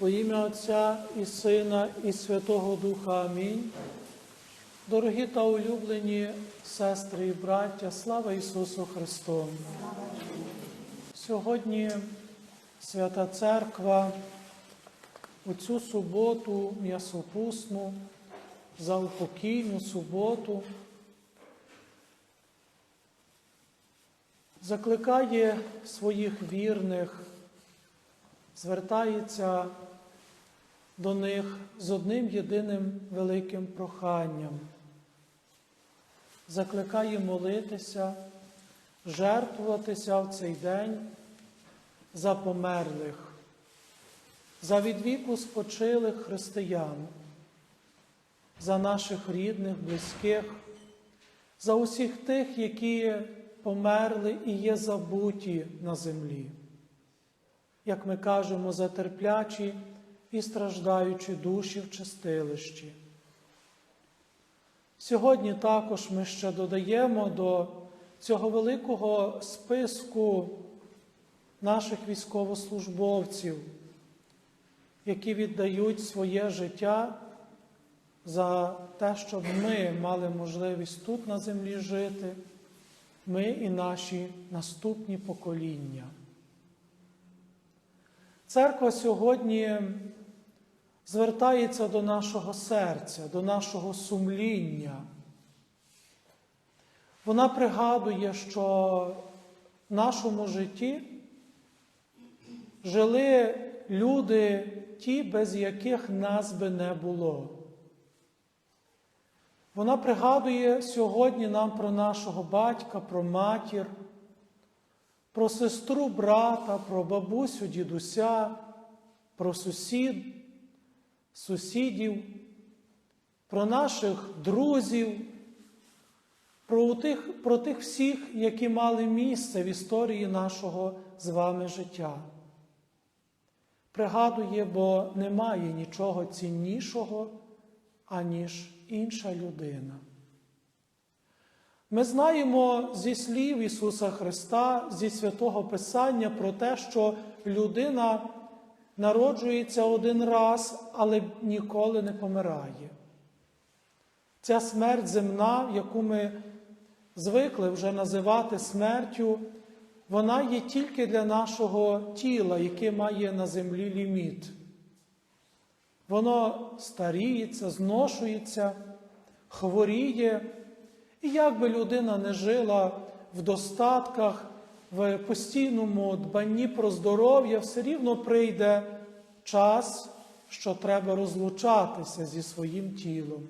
Во ім'я Отця і Сина, і Святого Духа Амінь. Дорогі та улюблені сестри і браття, слава Ісусу Христу! Сьогодні Свята Церква у цю суботу м'ясопусну, заупокійну суботу закликає своїх вірних, звертається до них з одним єдиним великим проханням. Закликає молитися, жертвуватися в цей день за померлих, за відвіку спочилих християн, за наших рідних, близьких, за усіх тих, які померли і є забуті на землі. Як ми кажемо, за терплячі і страждаючі душі в чистилищі. Сьогодні також ми ще додаємо до цього великого списку наших військовослужбовців, які віддають своє життя за те, щоб ми мали можливість тут на землі жити, ми і наші наступні покоління. Церква сьогодні звертається до нашого серця, до нашого сумління. Вона пригадує, що в нашому житті жили люди, ті, без яких нас би не було. Вона пригадує сьогодні нам про нашого батька, про матір, про сестру брата, про бабусю, дідуся, про сусід, сусідів, про наших друзів, про тих, про тих всіх, які мали місце в історії нашого з вами життя. Пригадує, бо немає нічого ціннішого, аніж інша людина. Ми знаємо зі слів Ісуса Христа, зі святого Писання про те, що людина народжується один раз, але ніколи не помирає. Ця смерть земна, яку ми звикли вже називати смертю, вона є тільки для нашого тіла, яке має на землі ліміт. Воно старіється, зношується, хворіє. І як би людина не жила в достатках, в постійному дбанні про здоров'я, все рівно прийде час, що треба розлучатися зі своїм тілом.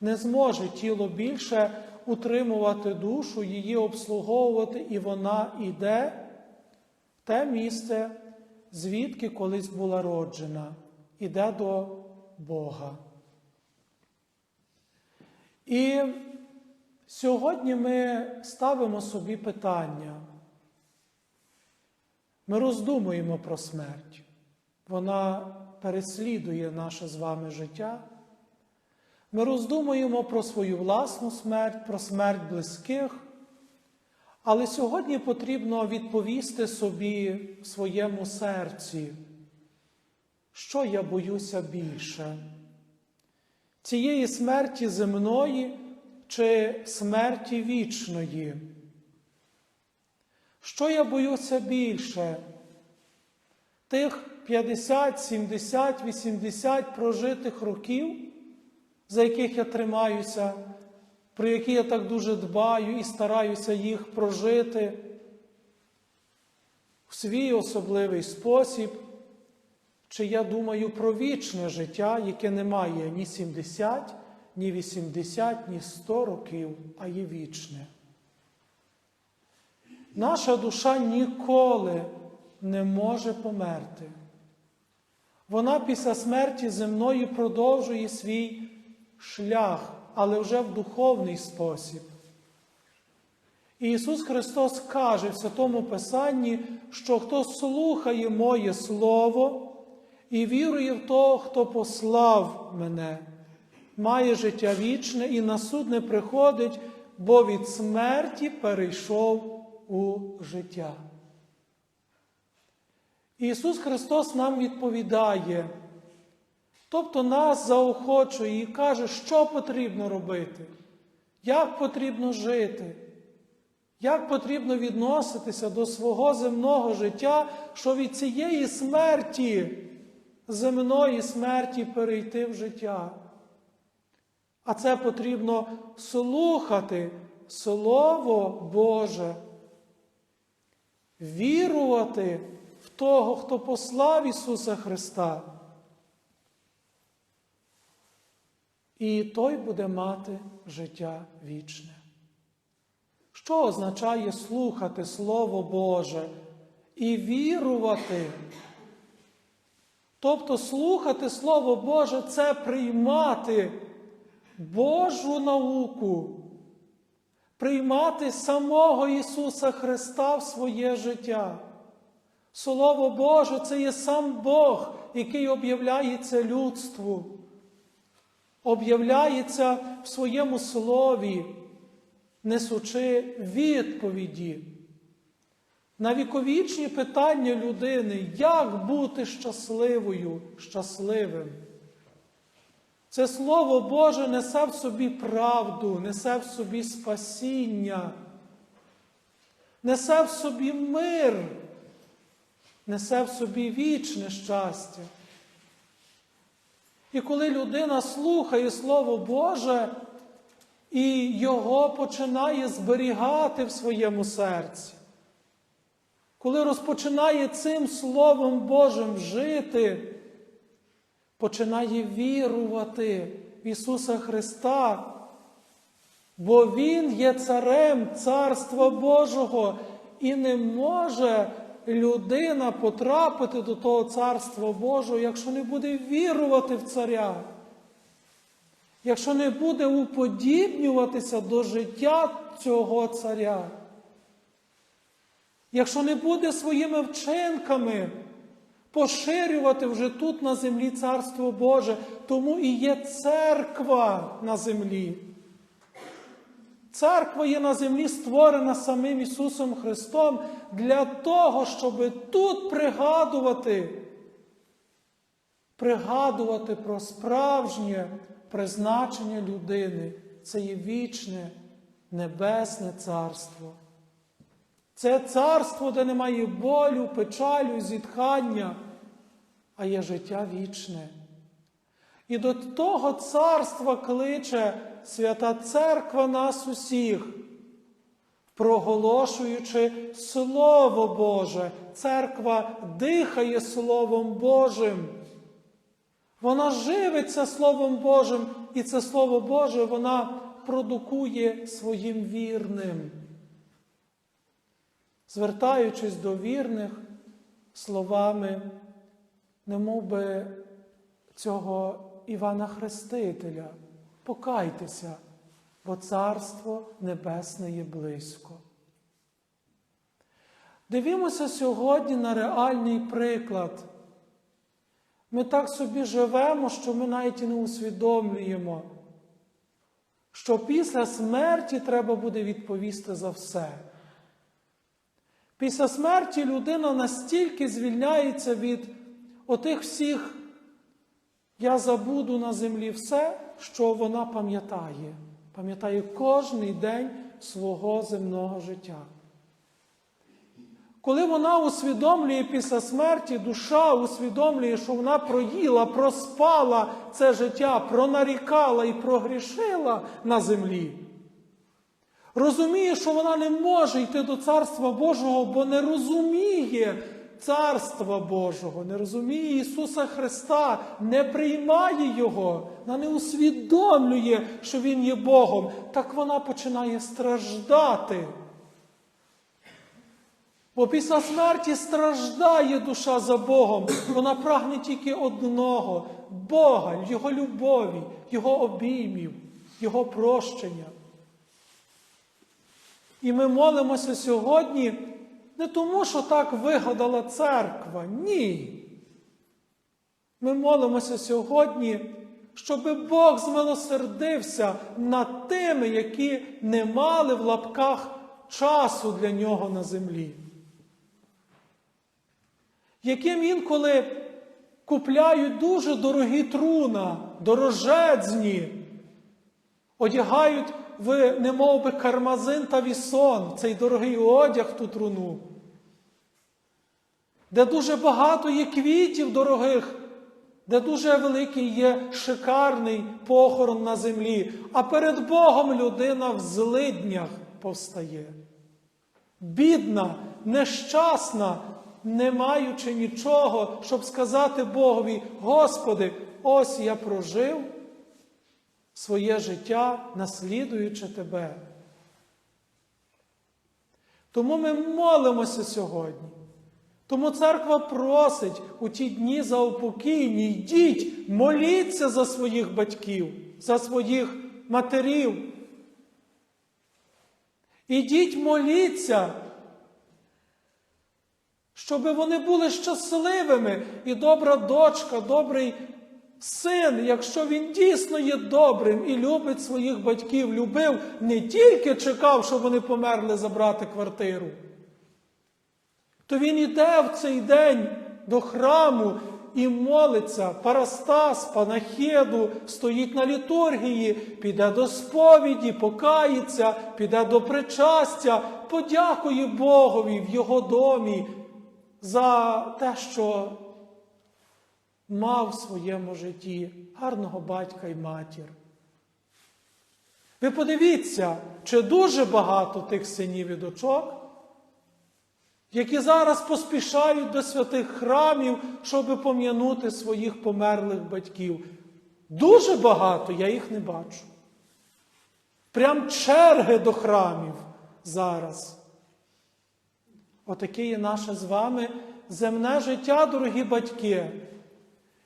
Не зможе тіло більше утримувати душу, її обслуговувати, і вона йде в те місце, звідки колись була роджена, іде до Бога. І сьогодні ми ставимо собі питання. Ми роздумуємо про смерть. Вона переслідує наше з вами життя. Ми роздумуємо про свою власну смерть, про смерть близьких. Але сьогодні потрібно відповісти собі в своєму серці, що я боюся більше цієї смерті земної чи смерті вічної? Що я боюся більше? Тих 50, 70, 80 прожитих років, за яких я тримаюся, про які я так дуже дбаю і стараюся їх прожити в свій особливий спосіб. Чи я думаю про вічне життя, яке не має ні 70, ні 80, ні 100 років, а є вічне. Наша душа ніколи не може померти. Вона після смерті земної продовжує свій шлях, але вже в духовний спосіб. І Ісус Христос каже в Святому Писанні, що хто слухає моє Слово, і вірує в того, хто послав мене, має життя вічне і на суд не приходить, бо від смерті перейшов у життя. Ісус Христос нам відповідає, тобто нас заохочує і каже, що потрібно робити, як потрібно жити, як потрібно відноситися до свого земного життя, що від цієї смерті, земної смерті перейти в життя. А це потрібно слухати Слово Боже, вірувати в того, хто послав Ісуса Христа. І той буде мати життя вічне. Що означає слухати Слово Боже і вірувати? Тобто слухати Слово Боже це приймати Божу науку, приймати самого Ісуса Христа в своє життя. Слово Боже це є сам Бог, який об'являється людству, об'являється в своєму слові, несучи відповіді на віковічні питання людини, як бути щасливою, щасливим. Це Слово Боже несе в собі правду, несе в собі спасіння, несе в собі мир, несе в собі вічне щастя. І коли людина слухає Слово Боже і його починає зберігати в своєму серці, коли розпочинає цим Словом Божим жити, починає вірувати в Ісуса Христа, бо Він є царем Царства Божого і не може людина потрапити до того Царства Божого, якщо не буде вірувати в Царя, якщо не буде уподібнюватися до життя цього Царя. Якщо не буде своїми вчинками поширювати вже тут на землі Царство Боже, тому і є церква на землі. Церква є на землі створена самим Ісусом Христом для того, щоб тут пригадувати, пригадувати про справжнє призначення людини. Це є вічне небесне царство. Це царство, де немає болю, печалю, зітхання, а є життя вічне. І до того царства кличе Свята Церква нас усіх, проголошуючи Слово Боже. Церква дихає Словом Божим. Вона живиться Словом Божим, і це Слово Боже вона продукує своїм вірним звертаючись до вірних словами, немов би цього Івана Хрестителя, покайтеся, бо Царство Небесне є близько. Дивімося сьогодні на реальний приклад. Ми так собі живемо, що ми навіть і не усвідомлюємо, що після смерті треба буде відповісти за все. Після смерті людина настільки звільняється від отих всіх, я забуду на землі все, що вона пам'ятає, пам'ятає кожний день свого земного життя. Коли вона усвідомлює після смерті, душа усвідомлює, що вона проїла, проспала це життя, пронарікала і прогрішила на землі. Розуміє, що вона не може йти до Царства Божого, бо не розуміє Царства Божого, не розуміє Ісуса Христа, не приймає Його, вона не усвідомлює, що Він є Богом. Так вона починає страждати. Бо після смерті страждає душа за Богом. Вона прагне тільки одного Бога, Його любові, Його обіймів, Його прощення. І ми молимося сьогодні не тому, що так вигадала церква. Ні. Ми молимося сьогодні, щоб Бог змилосердився над тими, які не мали в лапках часу для нього на землі. яким інколи купляють дуже дорогі труна, дорожезні, одягають в немов би кармазин та вісон, цей дорогий одяг ту труну, де дуже багато є квітів дорогих, де дуже великий є шикарний похорон на землі, а перед Богом людина в злиднях повстає. Бідна, нещасна, не маючи нічого, щоб сказати Богові, Господи, ось я прожив своє життя, наслідуючи Тебе. Тому ми молимося сьогодні. Тому церква просить у ті дні за упокійні, йдіть, моліться за своїх батьків, за своїх матерів. Ідіть моліться, щоб вони були щасливими. І добра дочка, добрий син, якщо він дійсно є добрим і любить своїх батьків, любив, не тільки чекав, щоб вони померли забрати квартиру, то він іде в цей день до храму і молиться, парастас, панахеду, стоїть на літургії, піде до сповіді, покається, піде до причастя, подякує Богові в його домі за те, що мав в своєму житті гарного батька і матір. Ви подивіться, чи дуже багато тих синів і дочок, які зараз поспішають до святих храмів, щоб пом'янути своїх померлих батьків. Дуже багато, я їх не бачу. Прям черги до храмів зараз. Отаке є наше з вами земне життя, дорогі батьки.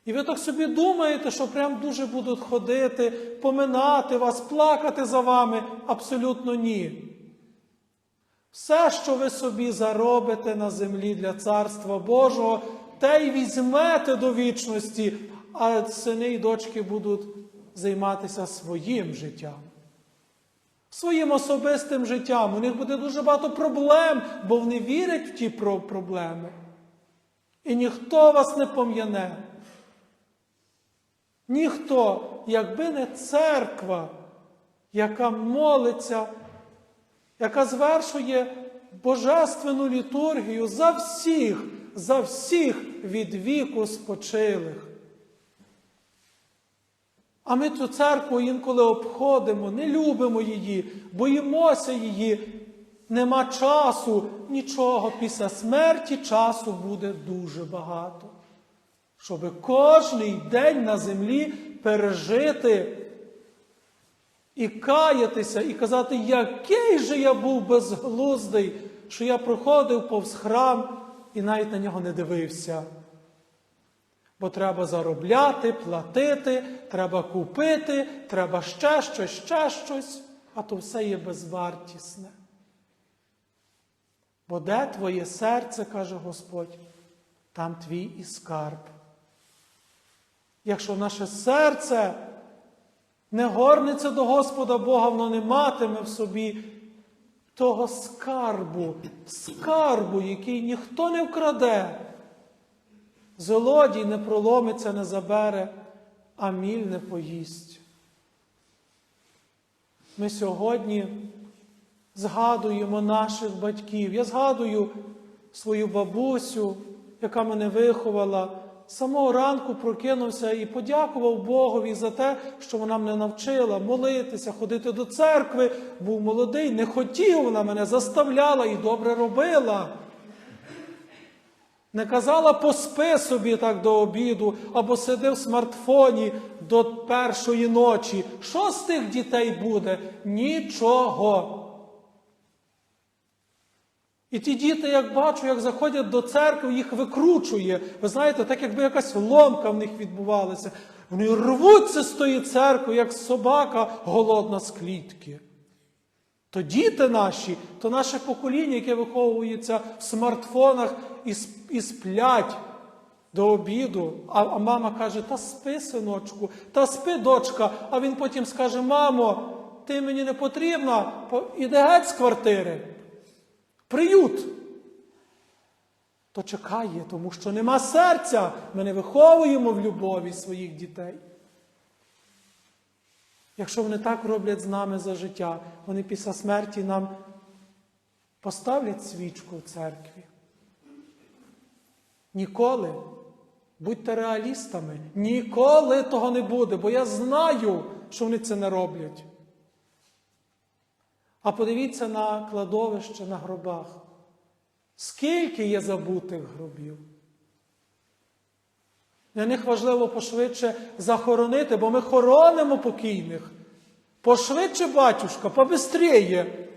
І ви так собі думаєте, що прям дуже будуть ходити, поминати вас, плакати за вами? Абсолютно ні. Все, що ви собі заробите на землі для Царства Божого, те й візьмете до вічності, а сини і дочки будуть займатися своїм життям. Своїм особистим життям. У них буде дуже багато проблем, бо вони вірять в ті проблеми. І ніхто вас не пом'яне. Ніхто, якби не церква, яка молиться, яка звершує божественну літургію за всіх, за всіх від віку спочилих. А ми цю церкву інколи обходимо, не любимо її, боїмося її, нема часу, нічого. Після смерті часу буде дуже багато. Щоб кожний день на землі пережити і каятися, і казати, який же я був безглуздий, що я проходив повз храм і навіть на нього не дивився. Бо треба заробляти, платити, треба купити, треба ще щось, ще щось, а то все є безвартісне. Бо де твоє серце, каже Господь, там твій і скарб. Якщо наше серце не горниться до Господа Бога, воно не матиме в собі того скарбу, скарбу, який ніхто не вкраде. Злодій не проломиться, не забере, а міль не поїсть. Ми сьогодні згадуємо наших батьків. Я згадую свою бабусю, яка мене виховала. Самого ранку прокинувся і подякував Богові за те, що вона мене навчила молитися, ходити до церкви. Був молодий, не хотів, вона мене заставляла і добре робила. Не казала поспи собі так до обіду, або сиди в смартфоні до першої ночі. Що з тих дітей буде? Нічого. І ті діти, як бачу, як заходять до церкви, їх викручує. Ви знаєте, так якби якась ломка в них відбувалася. Вони рвуться з тої церкви, як собака голодна з клітки. То діти наші, то наше покоління, яке виховується в смартфонах і, і сплять до обіду. А, а мама каже: Та спи, синочку, та спи, дочка. А він потім скаже: Мамо, ти мені не потрібна, іди геть з квартири. Приют. то чекає, тому що нема серця. Ми не виховуємо в любові своїх дітей. Якщо вони так роблять з нами за життя, вони після смерті нам поставлять свічку в церкві. Ніколи. Будьте реалістами. Ніколи того не буде, бо я знаю, що вони це не роблять. А подивіться на кладовище на гробах. Скільки є забутих гробів? Для них важливо пошвидше захоронити, бо ми хоронимо покійних. Пошвидше, батюшка, побистріє.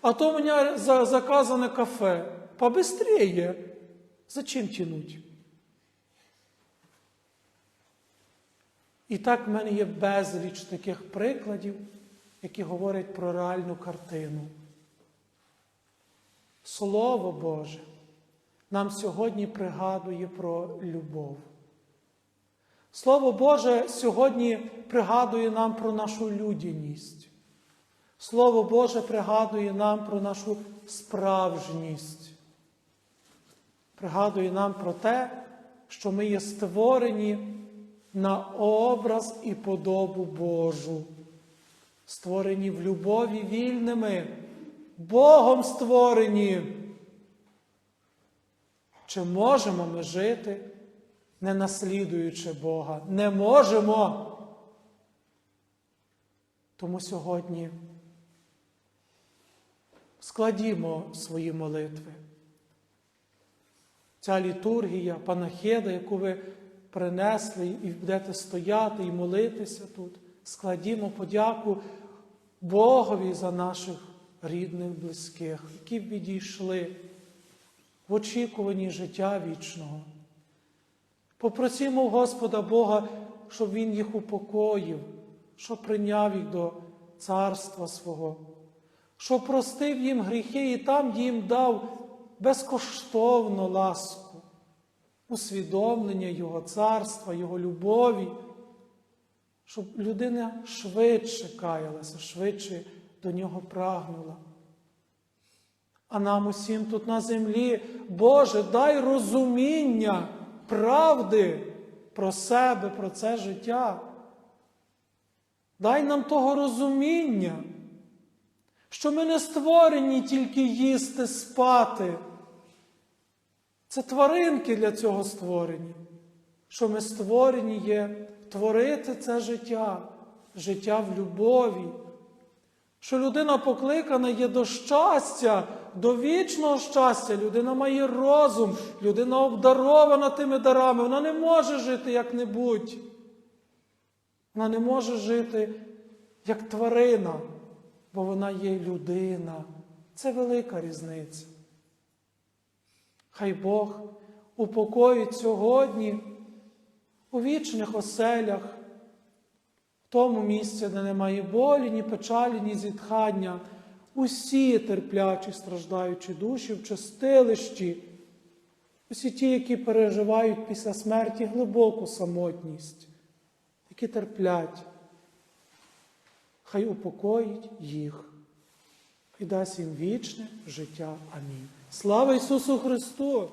А то у мене заказане кафе. Побистріє. Зачем тянуть? І так в мене є безліч таких прикладів, які говорять про реальну картину. Слово Боже нам сьогодні пригадує про любов. Слово Боже сьогодні пригадує нам про нашу людяність. Слово Боже пригадує нам про нашу справжність. Пригадує нам про те, що ми є створені на образ і подобу Божу, створені в любові вільними, Богом створені. Чи можемо ми жити, не наслідуючи Бога? Не можемо. Тому сьогодні складімо свої молитви. Ця літургія, панахеда, яку ви принесли і будете стояти і молитися тут, складімо подяку Богові за наших рідних, близьких, які відійшли в очікуванні життя вічного. Попросімо Господа Бога, щоб Він їх упокоїв, щоб прийняв їх до царства свого, щоб простив їм гріхи і там їм дав безкоштовну ласку, усвідомлення Його царства, Його любові, щоб людина швидше каялася, швидше до нього прагнула. А нам усім тут на землі, Боже, дай розуміння правди про себе, про це життя. Дай нам того розуміння, що ми не створені тільки їсти, спати. Це тваринки для цього створені, що ми створені є творити це життя, життя в любові, що людина покликана є до щастя, до вічного щастя. Людина має розум, людина обдарована тими дарами. Вона не може жити як-небудь. Вона не може жити як тварина, бо вона є людина. Це велика різниця. Хай Бог упокоїть сьогодні у вічних оселях, в тому місці, де немає болі, ні печалі, ні зітхання, усі терплячі, страждаючі душі в чистилищі, усі ті, які переживають після смерті глибоку самотність, які терплять, хай упокоїть їх і дасть їм вічне життя. Амінь. Слава Ісусу Христу!